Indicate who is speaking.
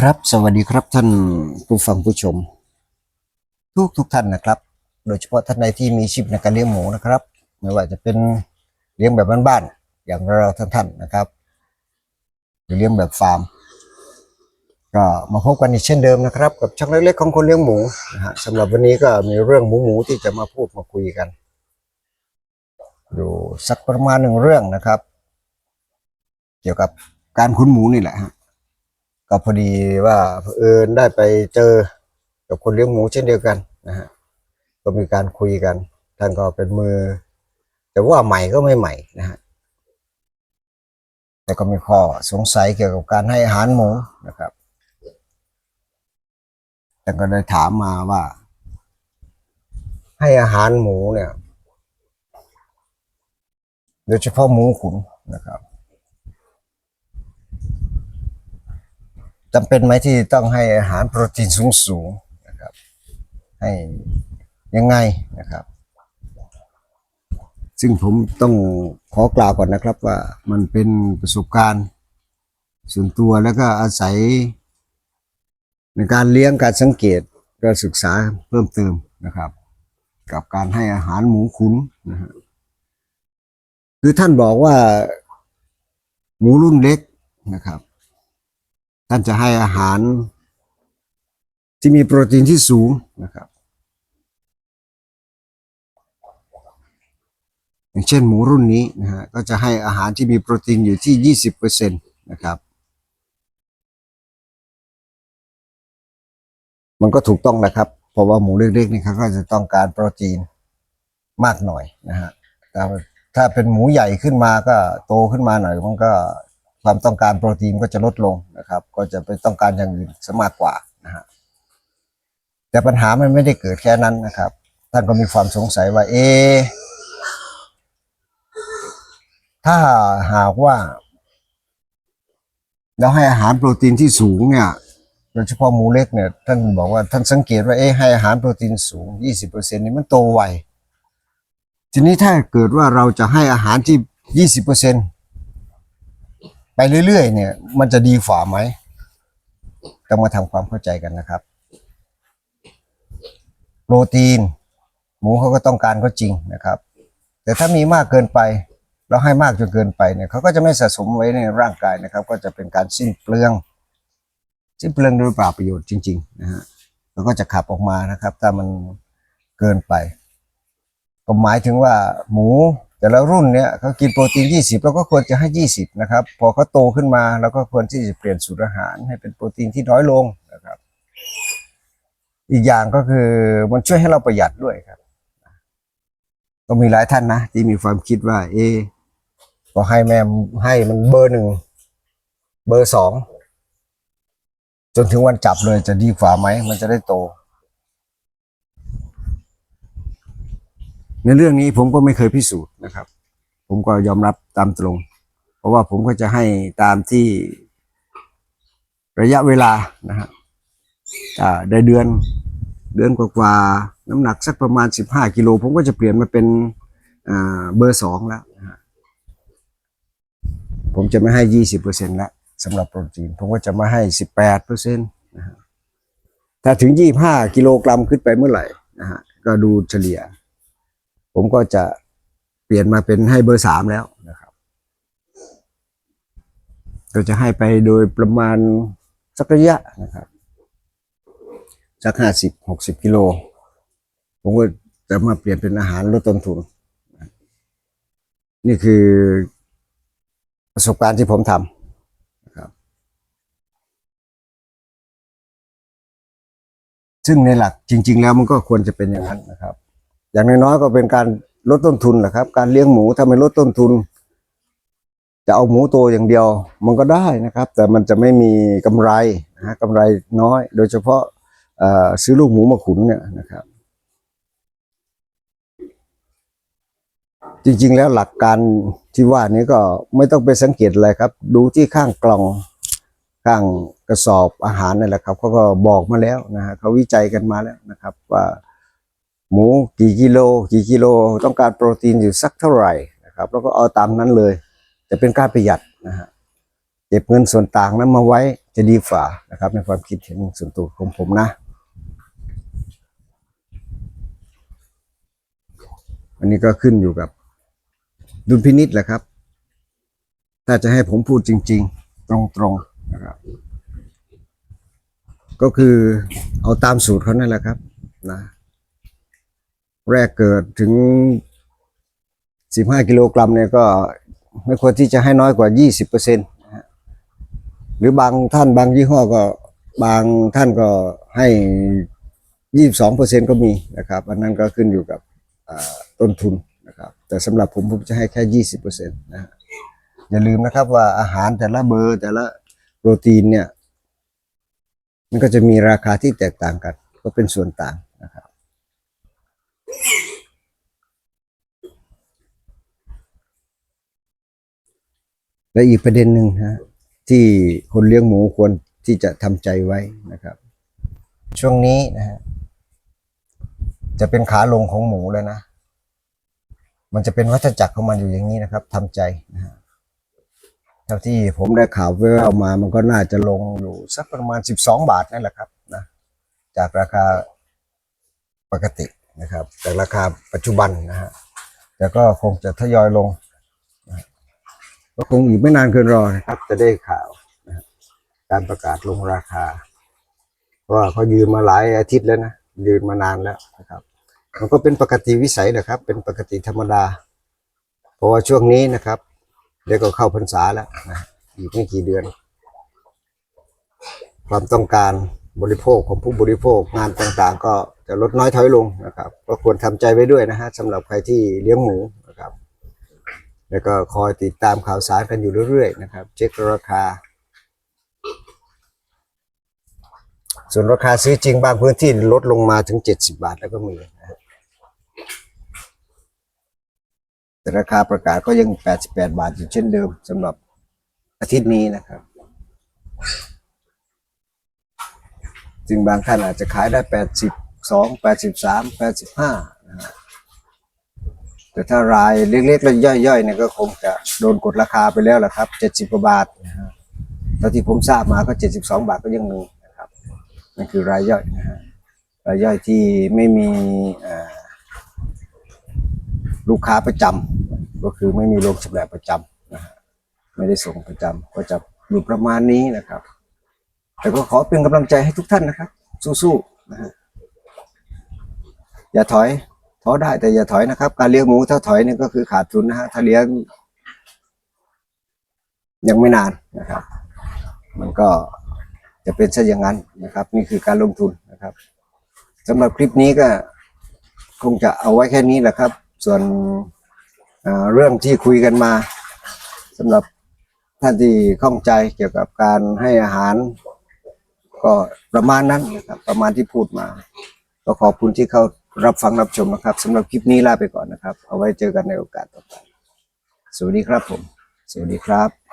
Speaker 1: ครับ สวัสดีครับท่านผู้ฟังผู้ชม ทุกทุกท่านนะครับ โดยเฉพาะท่านใดที่มีชีพในการเลี้ยงหมูนะครับ ไม่ว่าจะเป็นเลี้ยงแบบบ้านๆอย่างเราท่านท่านๆนะครับหรือเลี้ยงแบบฟาร์ม ก็มาพบกันอีกเช่นเดิมนะครับ กับช่องเล็กๆของคนเลี้ยงหมูนะฮะสำหรับวันนี้ก็มีเรื่องหมูหมูที่จะมาพูดมาคุยกันอยู่สักประมาณหนึ่งเรื่องนะครับ เกี่ยวกับการคุ้นหมูนี่แหละฮะ ก็พอดีว่าเผอิญได้ไปเจอกับคนเลี้ยงหมูเช่นเดียวกันนะฮะก็มีการคุยกัน ท่านก็เป็นมือ แต่ว่าใหม่ก็ไม่ใหม่นะฮะแต่ก็มีข้อสงสัยเกี่ยวกับการให้อาหารหมูนะครับแต่ก็ได้ถามมาว่า ให้อาหารหมูเนี่ย โดยเฉพาะหมูขุนนะครับ จำเป็นไหมที่ต้องให้อาหารโปรตีนสูงสูงนะครับ ให้ยังไงนะครับ ซึ่งผมต้องขอกล่าวก่อนนะครับว่ามันเป็นประสบการณ์ส่วนตัวแล้วก็อาศัย ในการเลี้ยงการสังเกตก็ศึกษาเพิ่มเติมนะครับ กับการให้อาหารหมูขุนนะฮะคือท่านบอกว่า หมูรุ่นเล็กนะครับ ท่านจะให้อาหาร ที่มีโปรตีนที่สูงนะครับ อย่างเช่นหมูรุ่นนี้นะฮะก็จะให้อาหารที่มีโปรตีนอยู่ที่ยี่สิบเปอร์เซ็นตนะครับมันก็ถูกต้องนะครับ เพราะว่าหมูเล็กๆนี่เขาก็จะต้องการโปรตีนมากหน่อยนะฮะแต่ถ้าเป็นหมูใหญ่ขึ้นมาก็โตขึ้นมาหน่อยมันก็ ความต้องการโปรตีนก็จะลดลงนะครับ ก็จะไปต้องการอย่างอื่นซะมากกว่านะฮะแต่ปัญหามันไม่ได้เกิดแค่นั้นนะครับ ท่านก็มีความสงสัยว่า เอ ถ้าหากว่าเราให้อาหารโปรตีนที่สูงเนี่ยโดยเฉพาะหมูเล็กเนี่ยท่านบอกว่าท่านสังเกตว่าเอ๊ะให้อาหารโปรตีนสูง 20%นี่มันโตไวทีนี้ถ้าเกิดว่าเราจะให้อาหารที่ 20% ไปเรื่อยๆเนี่ย มันจะดีฝ่าไหมต้องมาทำความเข้าใจกันนะครับ โปรตีน หมูเขาก็ต้องการก็จริงนะครับ แต่ถ้ามีมากเกินไปเราให้มากจนเกินไปเนี่ยเขาก็จะไม่สะสมไว้ในร่างกายนะครับ ก็จะเป็นการสิ้นเปลือง สิ้นเปลืองโดยเปล่าประโยชน์จริงๆนะฮะแล้วก็จะขับออกมานะครับ ถ้ามันเกินไป ก็หมายถึงว่าหมู แต่ละรุ่นเนี่ยเขากินโปรตีน 20เราก็ควรจะให้ 20 นะครับ พอเขาโตขึ้นมาเราก็ควรที่จะเปลี่ยนสูตรอาหารให้เป็นโปรตีนที่น้อยลงนะครับ อีกอย่างก็คือมันช่วยให้เราประหยัดด้วยครับ ก็มีหลายท่านนะ ที่มีความคิดว่า เอะพอให้แม่ให้มันเบอร์หนึ่งเบอร์สองจนถึงวันจับเลยจะดีกว่าไหม มันจะได้โต ในเรื่องนี้ผมก็ไม่เคยพิสูจน์นะครับ ผมก็ยอมรับตามตรง เพราะว่าผมก็จะให้ตามที่ระยะเวลานะฮะได้เดือนเดือนกว่าๆน้ำหนักสักประมาณสิบห้ากิโล ผมก็จะเปลี่ยนมาเป็นเบอร์สองแล้วนะฮะผมจะไม่ให้ยี่สิบเปอร์เซ็นต์ละสำหรับโปรตีน ผมก็จะมาให้สิบแปดเปอร์เซ็นต์นะฮะถ้าถึงยี่ห้ากิโลกรัมขึ้นไปเมื่อไหร่นะฮะก็ดูเฉลี่ย ผมก็จะเปลี่ยนมาเป็นให้เบอร์สามแล้วนะครับ ก็จะให้ไปโดยประมาณสักระยะนะครับสักห้าสิบหกสิบกิโล ผมก็จะมาเปลี่ยนเป็นอาหารลดต้นทุน นี่คือประสบการณ์ที่ผมทำนะครับ ซึ่งในหลักจริง ๆ แล้วมันก็ควรจะเป็นอย่างนั้นนะครับ อย่างน้อยๆก็เป็นการลดต้นทุนแหละครับ การเลี้ยงหมูถ้าไม่ลดต้นทุน จะเอาหมูโตอย่างเดียว มันก็ได้นะครับ แต่มันจะไม่มีกำไรนะฮะกำไรน้อย โดยเฉพาะซื้อลูกหมูมาขุนเนี่ยนะครับ จริงๆแล้วหลักการที่ว่านี้ก็ไม่ต้องไปสังเกตอะไรครับ ดูที่ข้างกล่องข้างกระสอบอาหารนี่แหละครับเขาก็บอกมาแล้วนะฮะเขาวิจัยกันมาแล้วนะครับว่า หมูกี่กิโลกี่กิโลต้องการโปรตีนอยู่สักเท่าไหร่นะครับแล้วก็เอาตามนั้นเลย จะเป็นการประหยัดนะฮะเก็บเงินส่วนต่างนั้นมาไว้จะดีฝ่านะครับ ในความคิดเห็นส่วนตัวของผมนะอันนี้ก็ขึ้นอยู่กับดุลพินิษแหละครับ ถ้าจะให้ผมพูดจริง ๆ ตรงๆนะครับ ก็คือเอาตามสูตรเขานั่นแหละครับ นะ แรกเกิดถึง 15 กิโลกรัมเนี่ยก็ไม่ควรที่จะให้น้อยกว่า 20เปอร์เซ็นต์หรือบางท่านบางยี่ห้อก็บางท่านก็ให้ 22เปอร์เซ็นต์ก็มีนะครับ อันนั้นก็ขึ้นอยู่กับต้นทุนนะครับ แต่สำหรับผมผมจะให้แค่ 20เปอร์เซ็นต์นะฮะอย่าลืมนะครับว่าอาหารแต่ละเบอร์แต่ละโปรตีนเนี่ย มันก็จะมีราคาที่แตกต่างกัน ก็เป็นส่วนต่างนะครับ และอีกประเด็นหนึ่งฮะที่คนเลี้ยงหมูควรที่จะทำใจไว้นะครับ ช่วงนี้นะฮะจะเป็นขาลงของหมูแล้วนะ มันจะเป็นวัฏจักรของมันอยู่อย่างนี้นะครับทำใจนะฮะเท่าที่ผมได้ข่าวแว่วมา มันก็น่าจะลงอยู่สักประมาณ12บาทนั่นแหละครับนะจากราคาปกตินะครับ จากราคาปัจจุบันนะฮะแต่ก็คงจะทยอยลง ก็คงอีกไม่นานเกินรอนะครับ จะได้ข่าวนะการประกาศลงราคาเพราะว่าเขายืนมาหลายอาทิตย์แล้วนะยืนมานานแล้วนะครับมันก็เป็นปกติวิสัยนะครับ เป็นปกติธรรมดา เพราะว่าช่วงนี้นะครับ เดี๋ยวก็เข้าพรรษาแล้วนะอีกไม่กี่เดือน ความต้องการบริโภคของผู้บริโภคงานต่างๆ ก็จะลดน้อยถอยลงนะครับ ก็ควรทำใจไว้ด้วยนะฮะสำหรับใครที่เลี้ยงหมู แล้วก็คอยติดตามข่าวสารกันอยู่เรื่อยๆนะครับ เช็คราคา ส่วนราคาซื้อจริงบางพื้นที่ลดลงมาถึง 70 บาทแล้วก็มีนะแต่ราคาประกาศก็ยัง 88 บาทอยู่เช่นเดิมสำหรับอาทิตย์นี้นะครับจึงบางท่านอาจจะขายได้ 82 83 85นะฮะ แต่ถ้ารายเล็กๆและย่อยๆเนี่ยก็คงจะโดนกดราคาไปแล้วล่ะครับเจ็ดสิบกว่าบาทนะฮะเท่าที่ผมทราบมาก็เจ็ดสิบสองบาทก็ยังมีนะครับนั่นคือรายย่อยนะฮะรายย่อยที่ไม่มีลูกค้าประจำก็คือไม่มีโรงชำแหละประจำนะฮะไม่ได้ส่งประจำก็จะอยู่ประมาณนี้นะครับ แต่ก็ขอเป็นกำลังใจให้ทุกท่านนะครับ สู้ๆนะฮะอย่าถอย ท้อได้แต่อย่าถอยนะครับ การเลี้ยงหมูถ้าถอยนี่ก็คือขาดทุนนะฮะถ้าเลี้ยง ยังไม่นานนะครับ มันก็จะเป็นเช่นอย่างนั้นนะครับ นี่คือการลงทุนนะครับสำหรับคลิปนี้ก็คงจะเอาไว้แค่นี้แหละครับ ส่วนเรื่องที่คุยกันมาสำหรับท่านที่ข้องใจเกี่ยวกับการให้อาหาร ก็ประมาณนั้นนะครับ ประมาณที่พูดมา ก็ขอบคุณที่เขา รับฟังรับชมนะครับสำหรับคลิปนี้ลาไปก่อนนะครับ เอาไว้เจอกันในโอกาสต่อไป สวัสดีครับผม สวัสดีครับ